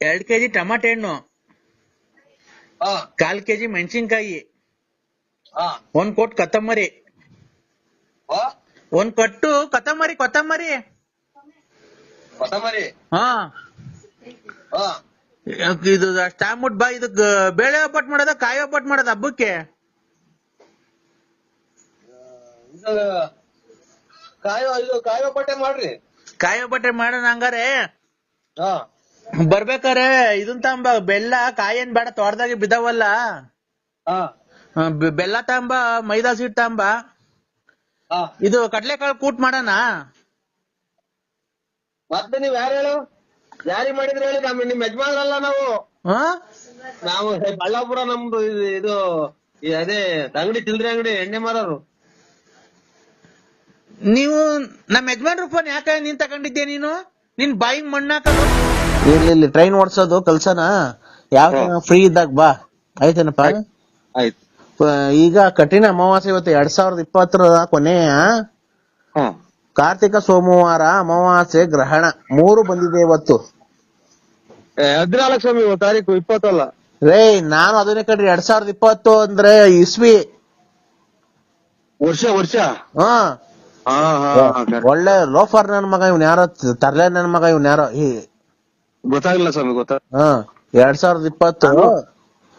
ಎರಡ್ ಕೆಜಿ ಟಮಾಟೆ ಹಣ್ಣು. ಕಾಲ್ ಕೆಜಿ ಮೆಣಸಿನ್ಕಾಯಿ. ಒಂದ್ ಕೊಟ್ಟು ಕೊತ್ತಂಬರಿ. ಒಂದ್ ಕೊಟ್ಟು ಕೊತ್ತಂಬರಿ ಕೊತ್ತಂಬರಿ. ಹಾ. ಇದು ಅಷ್ಟಾಗ್ಬಿಟ್ ಬಾ ಇದಕ್ ಬೇಳೆ ಒಪ್ಪಟ್ ಮಾಡೋದ ಕಾಯಿ ಒಪ್ಪಟ್ ಮಾಡೋದ ಹಬ್ಬಕ್ಕೆ? ಕಾಯಿ ಒಪ್ಪಟ್ಟೆ ಒಬ್ಬಟ್ಟೆ ಮಾಡ್ರಿ. ಕಾಯಿ ಒಬ್ಬಟ್ಟೆ ಮಾಡೋಣ ಹಂಗಾರೆ. ಬರ್ಬೇಕಾರೆ ಇದನ್ ತಗೊಂಬ ಬೆಲ್ಲ ಕಾಯೇನ್ ಬೇಡ ತೋಟದಾಗೆ ಬಿದ್ದಾವಲ್ಲ. ಬೆಲ್ಲ ತಗೊಂಬ ಮೈದಾ ಸೀಟ್ ತಗೊಂಬ ಹಾ ಇದು ಕಡ್ಲೆಕಾಳು ಕೂಟ್ ಮಾಡೋಣ. ಮತ್ತೆ ನೀವ್ ಯಾರು ಹೇಳು? ಯಾರಿ ಮಾಡಿದ್ರೆ ಹೇಳಿ ನಮ್ ನಿಮ್ ಯಜಮಾನ್ರಲ್ಲ ನಾವು. ಹಾ ನಾವು ಬಳ್ಳಾಪುರ ನಮ್ದು ಇದು ಅದೇ ಅಂಗಡಿ ಚಿಲ್ಡ್ರೆ ಅಂಗಡಿ ಎಣ್ಣೆ ಮಾರೋರು. ನೀವು ನಮ್ಮ ಯಜಮಾನ್ರ ಫೋನ್ ಯಾಕೆ ನೀನ್ ತಗೊಂಡಿದ್ದೆ ನೀನು? ನಿನ್ ಬಾಯಿ ಮಣ್ಣಾಕಲು ಇಲ್ಲಿ ಟ್ರೈನ್ ಓಡಿಸೋದು ಕಲ್ಸನ? ಯಾವ ಫ್ರೀ ಇದ್ದಾಗ ಬಾ. ಆಯ್ತೇನಪ್ಪ? ಆಯ್ತು ಈಗ ಕಠಿಣ ಅಮಾವಾಸ್ಯೆ ಇವತ್ತು ಎರಡ್ ಸಾವಿರದ ಇಪ್ಪತ್ತರ ಕೊನೆಯ ಹಾ. ಕಾರ್ತಿಕ ಸೋಮವಾರ ಅಮಾವಾಸ್ಯೆ ಗ್ರಹಣ. ಮೂರು ಬಂದಿದೆ ಇವತ್ತು. ಹದಿನಾಲ್ಕು ಸ್ವಾಮಿ ತಾರೀಕು ಇಪ್ಪತ್ತಲ್ಲ. ರೇ ನಾನು ಅದನ್ನೇ ಕಡ್ರಿ ಎರಡ್ ಸಾವಿರದ ಇಪ್ಪತ್ತು ಅಂದ್ರೆ ಇಸ್ವಿ. ವರ್ಷ ವರ್ಷ? ಹಾ. ಒಳ್ಳೆ ಲೋಫರ್ ನನ್ ಮಗ ಇವ್ನ ಯಾರೋ ತರ್ಲೆ ನನ್ ಮಗ ಇವ್ನ ಯಾರೋ. ಈ ಗೊತ್ತಾಗಿಲ್ಲ ಸ್ವಾಮಿ ಗೊತ್ತಾ? ಹಾ ಎರಡ್ ಸಾವಿರದ ಇಪ್ಪತ್ತು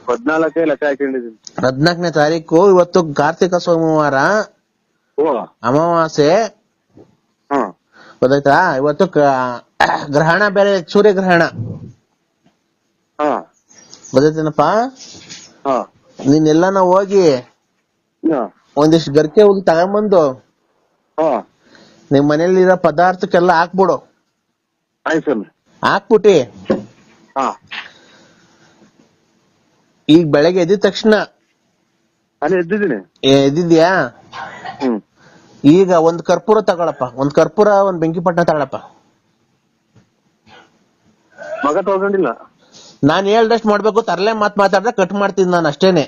ಹದ್ನಾಲ್ಕೇ ಲೆಕ್ಕ ಹಾಕೊಂಡಿದ್ದೀನಿ ಹದ್ನಾಲ್ಕನೇ ತಾರೀಕು ಇವತ್ತು ಕಾರ್ತಿಕ ಸೋಮವಾರ. ಓ. ಅಮಾವಾಸ್ಯೆ. ಹಾ. ಗೊತ್ತಾಯ್ತಾ? ಇವತ್ತು ಕ- ಗ್ರಹಣ ಬೇರೆ ಸೂರ್ಯಗ್ರಹಣ. ಹಾ. ಗೊತ್ತಾಯ್ತೇನಪ್ಪ? ಹಾ. ನೀನೆಲ್ಲಾನ ಹೋಗಿ ಹಾ. ಒಂದಿಷ್ಟು ಗರ್ಕೆ ಹೋಗಿ ತಗೊಂಬಂದು ಹಾ. ನಿಮ್ ಮನೇಲಿರೋ ಪದಾರ್ಥಕ್ಕೆಲ್ಲ ಹಾಕ್ಬಿಡು. ಆಯ್ತು ಸ್ವಾಮಿ. ಹಾಕ್ಬಿಟ್ಟಿ ಹಾ. ಈಗ ಬೆಳಗ್ಗೆ ಎದ್ದ ತಕ್ಷಣ. ಅಲ್ಲಿ ಎದ್ದಿದ್ದೀನಿ. ಏ, ಎದ್ದಿದ್ಯಾ ಹ್ಮ್. ಈಗ ಒಂದ್ ಕರ್ಪೂರ ತಗೊಳಪ್ಪ. ಒಂದ್ ಕರ್ಪೂರ ಒಂದ್ ಬೆಂಕಿ ಪಟ್ಟಣ ತಗೊಳಪ್ಪ. ಮಗ ತಗೊಂಡಿಲ್ಲ. ನಾನ್ ಹೇಳ್ದಷ್ಟ್ ಮಾಡ್ಬೇಕು ತರಲೆ ಮಾತ್ ಮಾತಾಡ್ದೆ ಕಟ್ ಮಾಡ್ತೀನಿ ನಾನು ಅಷ್ಟೇನೆ.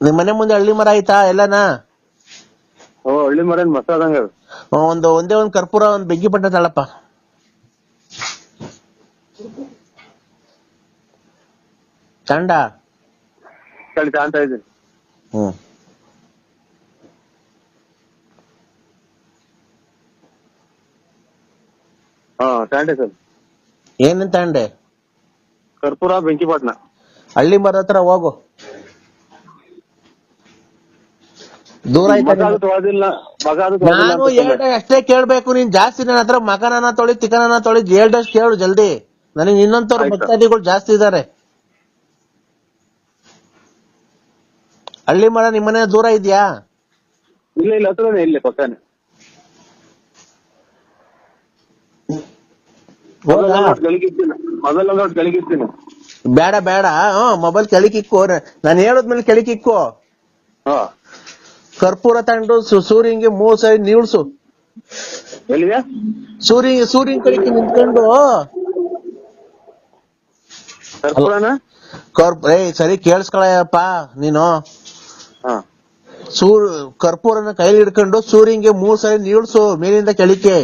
ನಿಮ್ ಮನೆ ಮುಂದೆ ಹಳ್ಳಿ ಮರ ಆಯ್ತಾ ಎಲ್ಲನಾ? ಓ ಹಳ್ಳಿ ಮರ ಮಸ್ತ್ ಆದಂಗ ಅದು. ಒಂದು ಒಂದೇ ಒಂದು ಕರ್ಪೂರ ಒಂದು ಬೆಂಕಿ ಪಟ್ಟಣ ತಾಳಪ್ಪ. ತಂಡ? ಅಂತ ಇದ್ದೀನಿ. ಹ್ಮ್ ಹಾ ತಾಂಡೆ ಸರ್. ಏನೇನ್ ಕರ್ಪೂರ ಬೆಂಕಿಪಟ್ನ ಹಳ್ಳಿ ಮರ ಹತ್ರ ಹೋಗು. ದೂರ ನಾನು? ಅಷ್ಟೇ ಕೇಳ್ಬೇಕು ನೀನ್ ಜಾಸ್ತಿ ನನ್ನ ಹತ್ರ ಮಗನನ್ನ ತೊಳಿ ತಿಕನನ ತೊಳಿ ಹೇಳ್ದಷ್ಟು ಕೇಳು ಜಲ್ದಿ. ನನಗೆ ಇನ್ನೊಂದ್ರ. ಭಕ್ತಾದಿಗಳು ಜಾಸ್ತಿ ಇದಾರೆ. ಹಳ್ಳಿ ಮರ ನಿಮ್ಮನೆ ದೂರ ಇದ್ಯಾ? ಇಲ್ಲ ಇಲ್ಲ ಹತ್ರನೇ ಇಲ್ಲಿ ಪಕ್ಕನೆ. ಬೇಡ ಬೇಡ. ಮೊಬೈಲ್ ಕೆಳಕಿಕ್ಕೋ ನಾನು ಹೇಳದ್ಮೇಲೆ ಕೆಳಕಿಕ್ಕೋ ಹಾ. ಕರ್ಪೂರ ತಗೊಂಡು ಸು- ಸೂರ್ಯಂಗೆ ಮೂರ್ ಸರಿ ನೀಳ್ಸು. ಸೂರ್ಯ ಸೂರ್ಯನ ಕಡೆಗೆ ನಿಂತ್ಕೊಂಡು. ಕರ್ಪೂರನ? ಕರ್ಪ್ ಏ ಸರಿ ಕೇಳಿಸ್ಕೊಳಪ್ಪ ನೀನು. ಸೂರ್ ಕರ್ಪೂರನ ಕೈಲಿ ಹಿಡ್ಕೊಂಡು ಸೂರ್ಯಂಗೆ ಮೂರ್ ಸರಿ ನೀಳ್ಸು ಮೇಲಿಂದ ಕೆಳಿಕೆ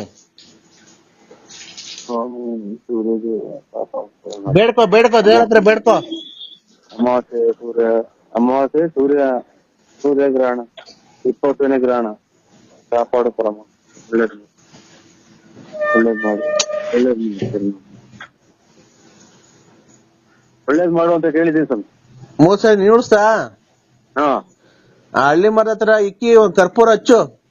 ಬೇಡ್ಕೋ ಬೇಡ್ಕೋ ದೇವ್ರ ಹತ್ರ ಬೇಡ್ಕೋ. ಅಮಾವಾಸ್ಯೆ ಸೂರ್ಯ ಅಮಾವಾಸ್ಯೆ ಸೂರ್ಯ ಸೂರ್ಯಗ್ರಹಣ. ಇಪ್ಪತ್ತನೇ ಗ್ರಹಣ. ಕಾಪಾಡು ಪರಮ. ಒಳ್ಳೇದು. ಒಳ್ಳೇದ್ ಮಾಡಿ. ಒಳ್ಳೇದು ಮಾಡು. ಒಳ್ಳೇದ್ ಮಾಡು ಅಂತ ಕೇಳಿದೀನಿ ಸ್ವಾಮಿ. ಮೂರ್ ಸರಿ ನೀಡ್ಸ್ತಾ? ಹಾ. ಆ ಹಳ್ಳಿ ಮರದ ಹತ್ರ ಇಕ್ಕಿ ಒಂದ್ ಕರ್ಪೂರ ಹಚ್ಚು.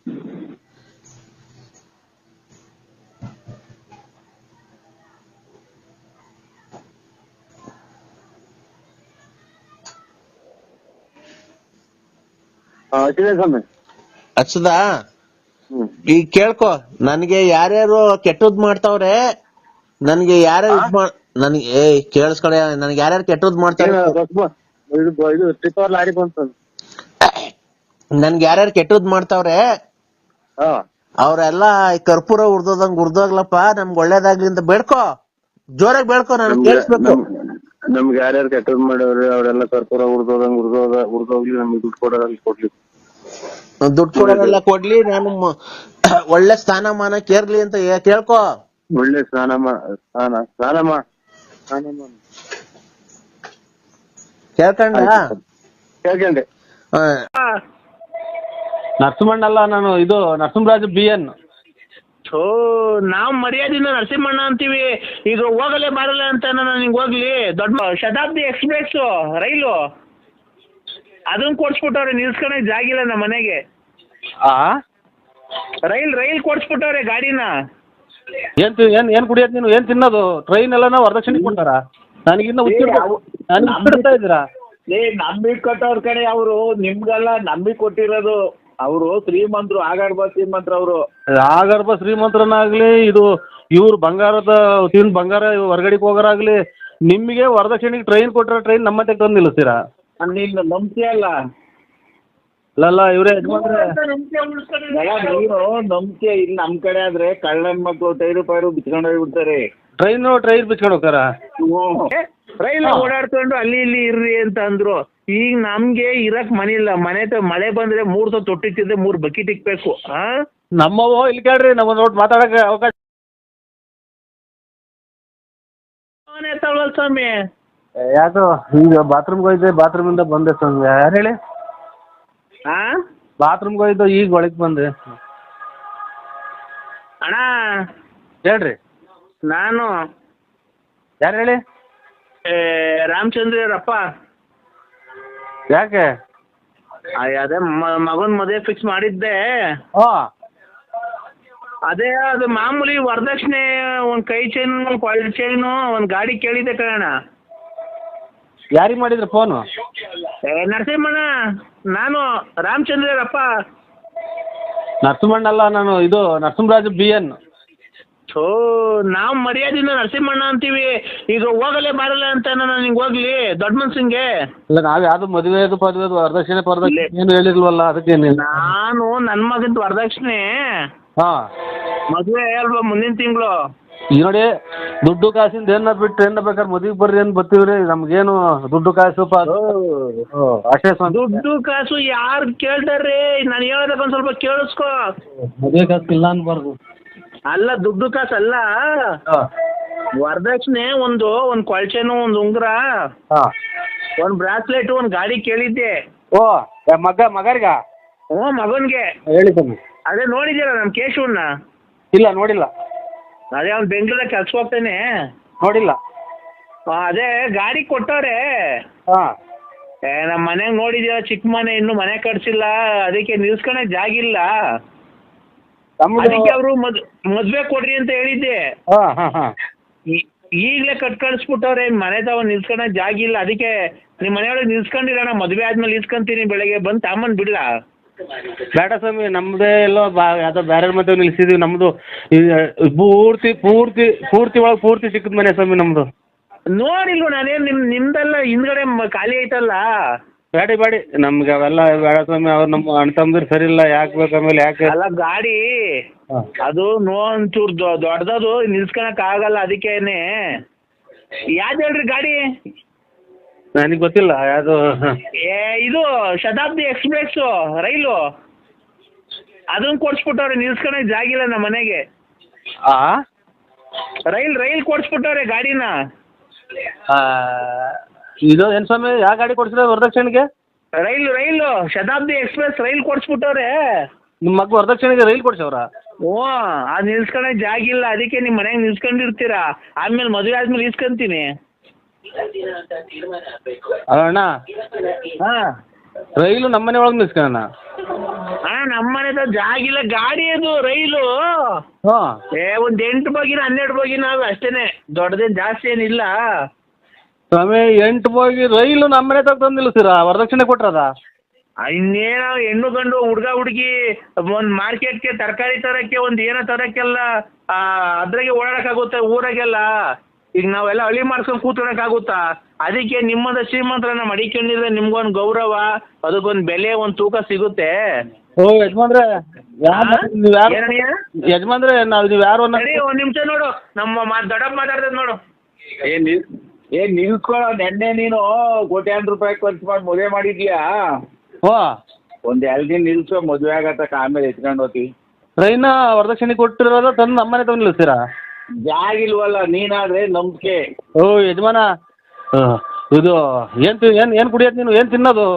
ಹಚ್ಚಿದೆ ಸ್ವಾಮಿ ಹಚ್ಚದಾ ಈಗ ಕೇಳ್ಕೊ ನನ್ಗೆ ಯಾರ್ಯಾರು ಕೆಟ್ಟದ್ ಮಾಡ್ತಾವ್ರೆ ನನ್ಗೆ ಯಾರ್ಯಾರು ಇದ್ ಮಾಡ್ ನನ್ಗೆ ಏ ಕೇಳಿಸ್ಕೊಳ ನನ್ಗೆ ಯಾರ್ಯಾರು ಕೆಟ್ಟದ್ ಮಾಡ್ತಾರೆ? ಏನು ರಸ್ಮ- ಇದು ಇದು ಟಿಪ್ಪರ್ ಲಾರಿ ಬಂತು. ನನ್ಗೆ ಯಾರ್ಯಾರು ಕೆಟ್ಟದ್ ಮಾಡ್ತಾವ್ರೆ ಹಾ. ಅವ್ರೆಲ್ಲ ಈ ಕರ್ಪೂರ ಉರ್ದೋದಂಗ್ ಉರ್ದೋಗ್ಲಪ್ಪ ನಮ್ಗ್ ಒಳ್ಳೇದಾಗ್ಲಿ ಅಂತ ಬೇಡ್ಕೊ ಜೋರಾಗಿ ಬೇಡ್ಕೊ ನಾನು ಕೇಳಿಸ್ಬೇಕು. ನಮ್- ನಮ್ಗೆ ಯಾರ್ಯಾರು ಕೆಟ್ಟದ್ ಮಾಡೋರು ಅವರೆಲ್ಲ ಕರ್ಪೂರ ಉರ್ದೋದಂಗ್ ಉರ್ದೋದ ಉರ್ದೋಗ್ಲಿ ನಮ್ಗೆ ದುಡ್ಡು ಕೊಡೋದಾಗ್ಲಿ ಕೊಡ್ಲಿ. ದುಡ್ಡು ಕೊಡೋದೆಲ್ಲ ಕೊಡ್ಲಿ ನಾನು ಮ- ಒಳ್ಳೆ ಸ್ಥಾನಮಾನ ಕೇರ್ಲಿ ಅಂತ ಏ- ಕೇಳ್ಕೊ. ಒಳ್ಳೆ ಸ್ನಾನ ಮಾ ಸ್ನಾನ ಸ್ನಾನ ಮಾ ಸ್ನಾನ ಮಾ ಕೇಳ್ಕೊಂಡ. ಕೇಳ್ಕೊಂಡೆ ನರಸಿಂಹಣ್ಣಲ್ಲ ನಾನು ಇದು ನರಸಿಂಹರಾಜ ಬಿ ಎನ್ ಓ ನಾವ್ ಮರ್ಯಾದಿಂದ ನರಸಿಂಹಣ್ಣ ಅಂತೀವಿ. ಈಗ ಹೋಗಲೇ ಬರಲ್ಲ ಅಂತ ನಾನು ನಿಂಗೆ ಹೋಗ್ಲಿ. ದೊಡ್ಡ ಶತಾಬ್ದಿ ಎಕ್ಸ್ಪ್ರೆಸ್ ರೈಲು. ಅದನ್ನ ಕೊಡ್ಸ್ಬಿಟ್ಟವ್ರೆ ನಿಲ್ಸ್ಕೊಳಕ್ ಜಾಗಿಲ್ಲ ನಮ್ಮ ಮನೆಗೆ. ಆ? ರೈಲ್ ರೈಲ್ ಕೊಡ್ಸ್ಬಿಟ್ಟವ್ರೆ ಗಾಡಿನ. ಏನ್ ಏನು ಏನ್ ಕುಡಿಯೋದು ನೀನು? ಏನ್ ತಿನ್ನೋದು? ಟ್ರೈನ್ ಎಲ್ಲ ವರದಕ್ಷಿಣೆ ಕೊಟ್ಟಾರ? ನನಗಿನ್ನ ಉಚ್ಚಿಡ್ತಾ ಇದ್ದೀರಾ? ಏ ನಂಬಿ ಕೊಟ್ಟವ್ರ ಕಡೆ ಅವರು. ನಿಮ್ಗೆಲ್ಲ ನಂಬಿ ಕೊಟ್ಟಿರೋದು. ಅವರು ಶ್ರೀಮಂತರು ಆಗರ್ಭ ಶ್ರೀಮಂತರು ಅವರು. ಆಗರ್ಭ ಶ್ರೀಮಂತರನ್ನಾಗ್ಲಿ ಇದು ಇವ್ರು ಬಂಗಾರದ ತಿನ್ ಬಂಗಾರ ಹೊರಗಡೆಗೆ ಹೋಗೋರಾಗ್ಲಿ ನಿಮಗೆ ವರದಕ್ಷಿಣೆಗೆ ಟ್ರೈನ್ ಕೊಟ್ಟರೆ ಟ್ರೈನ್ ನಮ್ಮ ತಂದು ನಿಲ್ಲಿಸ್ತೀರಾ? ನೀನ್ ನಂಬ್ತೀಯ ಅಲ್ಲ. ಅಲ್ಲಲ್ಲ ಇವರೇ ಯಜಮಾನ್ರೆ. ಅಲ್ಲ ನೀನು ನಂಬಿಕೆ ಇಲ್ಲಿ ನಮ್ ಕಡೆ ಆದ್ರೆ ಕಳ್ಳನ್ ಮಕ್ಕಳು ಟೈರು ಪೈರು ಬಿಚ್ಕೊಂಡು ಹೋಗ್ಬಿಡ್ತಾರೆ. ಟ್ರೈನ್ ಟ್ರೈನ್ ಬಿಚ್ಕೊಂಡು ಹೋಗ್ತಾರ? ರೈಲ್ ಓಡಾಡ್ಕೊಂಡು ಅಲ್ಲಿ ಇಲ್ಲಿ ಇರ್ರಿ ಅಂತ ಅಂದ್ರು. ಈಗ ನಮ್ಗೆ ಇರಕ್ ಮನೆ ಇಲ್ಲ. ಮನೆ ತ ಮಳೆ ಬಂದ್ರೆ ಮೂರ್ ತ ತೊಟ್ಟಿತ್ತಿದ್ರೆ ಮೂರ್ ಬಕೆಟ್ ಇಕ್ಬೇಕು. ಆ? ನಮ್ಮವ್ವ ಇಲ್ಲಿ ಕೇಳ್ರಿ ನಮ್ಮ ನೋಟ್ ಮಾತಾಡಕ್ ಅವಕಾಶ ಅವನೇ ತಗೊಳಲ್ ಸ್ವಾಮಿ. ಯಾಕೋ ಈಗ ಬಾತ್ರೂಮ್ಗೆ ಹೋಯ್ದೆ ಬಾತ್ರೂಮಿಂದ ಬಂದೆ ಸ್ವಾಮಿ. ಯಾರು ಹೇಳಿ? ಆ? ಬಾತ್ರೂಮ್ಗೆ ಹೋಯ್ದು ಈಗ ಒಳಗೆ ಬಂದೆ. ಅಣ್ಣ? ಹೇಳ್ರಿ. ನಾನು. ಯಾರು ಹೇಳಿ? ಏ, ರಾಮಚಂದ್ರಪ್ಪ ಯಾಕೆ? ಅದೇ ಮಗನ ಮದುವೆ ಫಿಕ್ಸ್ ಮಾಡಿದ್ದೆ. ಹಾಂ. ಅದೇ ಅದು ಮಾಮೂಲಿ ವರದಕ್ಷಿಣೆ ಒಂದು ಕೈ ಚೈನ್ ಕ್ವಾಲಿಟಿ ಚೈನು ಒಂದು ಗಾಡಿ ಕೇಳಿದ್ದೆ ಕಣ ಯಾರಿಗೆ ಮಾಡಿದ್ರಿ ಫೋನು? ಏ ನರಸಿಂಹಣ್ಣ ನಾನು ರಾಮಚಂದ್ರಪ್ಪ ನರಸಿಂಹಣ್ಣಲ್ಲ ನಾನು ಇದು ನರಸಿಂಹರಾಜ ಬಿ ಎನ್. ಥೋ ನಾವು ಮರ್ಯಾದಿಂದ ನರಸಿಂಹಣ್ಣ ಅಂತೀವಿ. ಈಗ ಹೋಗಲೇ ಬರಲ್ಲ ಅಂತ ನಾನು ನಿಂಗೆ ಹೋಗ್ಲಿ ದೊಡ್ಡ ಮನ್ಸಂಗೆ ಇಲ್ಲ ನಾವು ಯಾವುದು ಮದುವೆದು ಅದು ವರದಕ್ಷಿಣೆ ಪರದಕ್ಷಿಣೆ ಏನು ಹೇಳಿಲ್ವಲ್ಲ ಅದಕ್ಕೆ ನಾನು. ನನ್ನ ಮಗಂದು ವರದಕ್ಷಿಣೆ. ಹಾಂ. ಮದುವೆ ಅಲ್ವಾ ಮುಂದಿನ ತಿಂಗಳು? ಈಗ ನೋಡಿ ದುಡ್ಡು ಕಾಸಿಂದ ಏನ ಬಿಟ್ಟು ಏನ ಬೇಕಾದ್ರೆ ಮದುವೆಗೆ ಬರ್ರಿ ಅಂತ ಬರ್ತೀವ್ರಿ? ನಮ್ಗೇನು ದುಡ್ಡು ಕಾಸು ಪ ಅಷ್ಟೇ ಸ್ವಾಮಿ ದುಡ್ಡು ಕಾಸು ಯಾರು ಕೇಳ್ತಾರ್ರಿ? ನಾನು ಹೇಳೋದಕ್ಕೆ ಒಂದ್ ಸ್ವಲ್ಪ ಕೇಳಿಸ್ಕೋ. ಮದುವೆ ಕಾಸು ಇಲ್ಲ ಅನ್ಬಾರ್ದು. ಅಲ್ಲ ದುಡ್ಡು ಕಾಸು ಅಲ್ಲ. ಹಾಂ. ವರದಕ್ಷಿಣೆ ಒಂದು ಒಂದು ಕೊಳ್ಚೆನು ಒಂದು ಉಂಗುರ ಹಾಂ. ಒಂದು ಬ್ರಾಸ್ಲೆಟ್ ಒಂದು ಗಾಡಿ ಕೇಳಿದ್ದೆ. ಓ ಏ, ಮಗ ಮಗರಿಗ ಹ್ಞೂ ಮಗನ್ಗೆ. ಹೇಳಿ ಸ್ವಾಮಿ ಅದೇ ನೋಡಿದ್ದೀರಾ ನಮ್ಮ ಕೇಶವನ್ನ? ಇಲ್ಲ ನೋಡಿಲ್ಲ. ಅದೇ ಅವ್ನು ಬೆಂಗಳೂರಿಗೆ ಕೆಲ್ಸಕ್ಕೆ ಹೋಗ್ತಾನೆ. ನೋಡಿಲ್ಲ. ಆ, ಅದೇ ಗಾಡಿ ಕೊಟ್ಟವ್ರೆ. ಹಾಂ. ಏ ನಮ್ಮ ಮನೆಗೆ ನೋಡಿದ್ಯಾ ಚಿಕ್ಕ ಮನೆ ಇನ್ನು ಮನೆ ಕಟ್ಸಿಲ್ಲ ಅದಕ್ಕೆ ನಿಲ್ಸ್ಕೊಳಕ್ ಜಾಗಿಲ್ಲ ಇಲ್ಲ. ಅದಕ್ಕೆ ಅವರು ಮದ್ ಮದ್ವೆ ಕೊಡ್ರಿ ಅಂತ ಹೇಳಿದ್ದೆ. ಹಾಂ ಹಾಂ ಹಾಂ. ಈ- ಈಗ್ಲೇ ಕಟ್ ಕಳ್ಸ್ಬಿಟ್ಟವ್ರೆ ಮನೆ ತಾವ ನಿಲ್ಸ್ಕೊಳಕ್ ಜಾಗಿಲ್ಲ ಅದಕ್ಕೆ ನಿಮ್ಮ ಮನೆಯೊಳಗೆ ನಿಲ್ಸ್ಕೊಂಡಿರೋಣ ಮದ್ವೆ ಆದ್ಮೇಲೆ ನಿಲ್ಸ್ಕೊಂತೀನಿ ಬೆಳಗ್ಗೆ. ಬಂದು ತಾಮನ್ ಬಿಡ್ಲ? ಬೇಡ ಸ್ವಾಮಿ ನಮ್ಮದೇ ಎಲ್ಲೋ ಬಾ ಯಾವುದೋ ಬೇರೆ ಮದುವೆ ನಿಲ್ಸಿದೀವಿ ನಮ್ಮದು ಪೂರ್ತಿ ಪೂರ್ತಿ ಪೂರ್ತಿ ಒಳಗೆ ಪೂರ್ತಿ ಸಿಕ್ಕಿದ ಮನೆ ಸ್ವಾಮಿ ನಮ್ದು. ನೋಡಿಲ್ವ ನಾನೇನ್ ನಿಮ್ ನಿಮ್ದೆಲ್ಲ ಹಿಂದ್ಗಡೆ ಮ- ಖಾಲಿ ಐತಲ್ಲ? ಬೇಡಿ ಬೇಡಿ ನಮ್ಗೆ ಅವೆಲ್ಲ ಬೇಡ ಸ್ವಾಮಿ ಅವ್ರು ನಮ್ಮ ಅಣ್ಣ ತಮ್ಮದಿರು ಸರಿ ಇಲ್ಲ ಯಾಕೆ ಬೇಕು ಆಮೇಲೆ ಯಾಕೆ? ಅಲ್ಲ ಗಾಡಿ ಹಾಂ. ಅದು ನೋ ಒಂಚೂರು ದೊಡ್ಡದದು ನಿಲ್ಸ್ಕೊಳಕ್ ಆಗಲ್ಲ ಅದಕ್ಕೇನೆ. ಯಾವ್ದು ಹೇಳ್ರಿ ಗಾಡಿ? ನನಗೆ ಗೊತ್ತಿಲ್ಲ ಯಾವುದು ಏ ಇದು ಶತಾಬ್ದಿ ಎಕ್ಸ್ಪ್ರೆಸ್ ರೈಲು. ಅದನ್ನ ಕೊಡ್ಸ್ಬಿಟ್ಟವ್ರೆ ನಿಲ್ಸ್ಕೊಳಕ್ ಜಾಗಿಲ್ಲ ನಮ್ಮ ಮನೆಗೆ. ಆ? ರೈಲ್ ರೈಲ್ ಕೊಡ್ಸ್ಬಿಟ್ಟವ್ರೆ ಗಾಡಿನ. ಆ, ಇದು ಏನು ಸ್ವಾಮಿ ಯಾವ ಗಾಡಿ ಕೊಡ್ಸಿದ್ರೆ ವರದಕ್ಷಿಣೆಗೆ? ರೈಲು ರೈಲು ಶತಾಬ್ದಿ ಎಕ್ಸ್ಪ್ರೆಸ್ ರೈಲ್ ಕೊಡ್ಸ್ಬಿಟ್ಟವ್ರೆ. ನಿಮ್ಮ ಮಗ ವರದಕ್ಷಿಣೆಗೆ ರೈಲ್ ಕೊಡ್ಸವ್ರ? ಓ ಅದು ನಿಲ್ಸ್ಕೊಳಕ್ ಜಾಗಿಲ್ಲ ಅದಕ್ಕೆ ನಿಮ್ಮ ಮನೆಗೆ ನಿಲ್ಸ್ಕೊಂಡಿರ್ತೀರಾ. ಆಮೇಲೆ ಮದುವೆ ಆದ್ಮೇಲೆ ಇಸ್ಕೊಂತೀನಿ. ಅಣ್ಣ? ಹಾಂ. ರೈಲು ನಮ್ಮನೆ ಒಳಗೆ ನಿಲ್ಸ್ಕೊಳ್ಳೋಣ ಅಣ್ಣ ನಮ್ಮ ಮನೆದ ಜಾಗಿಲ್ಲ ಗಾಡಿ ಅದು ರೈಲು. ಹಾಂ. ಏ ಒಂದ್ ಎಂಟು ಬಗಿನ ಹನ್ನೆರಡು ಬಗಿನ ಅವು ಅಷ್ಟೇನೆ. ದೊಡ್ಡದೇನ್ ಜಾಸ್ತಿ ಏನಿಲ್ಲ. ಸ್ವಾಮಿ ಎಂಟು ಹೋಗಿ ರೈಲು ನಮ್ಮನೆ ತಗ ತಂದು ನಿಲ್ಲಿಸ್ತೀರಾ ವರದಕ್ಷಿಣೆ ಕೊಟ್ರದ? ಇನ್ನೇನ ಹೆಣ್ಣು ಗಂಡು ಹುಡುಗ ಹುಡುಗಿ ಒಂದ್ ಮಾರ್ಕೆಟ್ಗೆ ತರಕಾರಿ ತರಕ್ಕೆ ಒಂದ್ ಏನೋ ತರಕ್ಕೆಲ್ಲ ಅದ್ರಾಗೆ ಅದ್ರಾಗೆ ಓಡಾಡಕ್ಕಾಗುತ್ತೆ ಊರಾಗೆಲ್ಲ. ಈಗ ನಾವೆಲ್ಲ ಅಳಿ ಮಾಡ್ಸ್ಕೊಂಡ್ ಕೂತ್ಕೊಳಕ್ಕಾಗುತ್ತಾ ಅದಕ್ಕೆ ನಿಮ್ಮದ ಶ್ರೀಮಂತರನ್ನ ಮಡಿಕೊಂಡಿದ್ರೆ ನಿಮ್ಗೊಂದ್ ಗೌರವ ಅದಕ್ಕೊಂದ್ ಬೆಲೆ ಒಂದ್ ತೂಕ ಸಿಗುತ್ತೆ. ಓ ಯಜಮಾನ್ರೆ ಯಾರು ನೀವು ಯಾರು ಏನಯ್ಯ? ಯಜಮಾನ್ರೆ ನಾವು ನೀವು ಯಾರು ಅನ್ನೋ ಸರಿ ಒಂದ್ ನಿಮಿಷ ನೋಡು. ನಮ್ಮ ಮಾ- ದೊಡ್ಡಪ್ಪ ಮಾತಾಡ್ತದ ನೋಡು. ಏನ್ ನಿಲ್ ಏ ನೆನ್ನೆ ನೀನು ಕೋಟ್ಯಾಂತರ ರೂಪಾಯಿ ಖರ್ಚು ಮಾಡಿ ಮದುವೆ ಮಾಡಿದ್ಯಾ? ಓ ಒಂದ್ ಎರಡು ದಿನ ನಿಲ್ಸೋ ಮದುವೆ ಆಗತ್ತ ಆಮೇಲೆ ಎತ್ಕೊಂಡು ಹೋತಿ ರೈನಾ ವರದಕ್ಷಿಣೆ ಕೊಟ್ಟಿರೋದ ತಂದು ನಮ್ಮನೆ ತಂದು ನಿಲ್ಲಿಸ್ತೀರಾ ಜಾಗ ಇಲ್ವಲ್ಲ ನೀನಾದ್ರೆ ನಂಬಿಕೆ. ಓ ಯಜಮಾನ. ಇದು ಏನು ಏನು ಏನು ಕುಡಿಯೋದು ನೀನು? ಏನು ತಿನ್ನೋದು?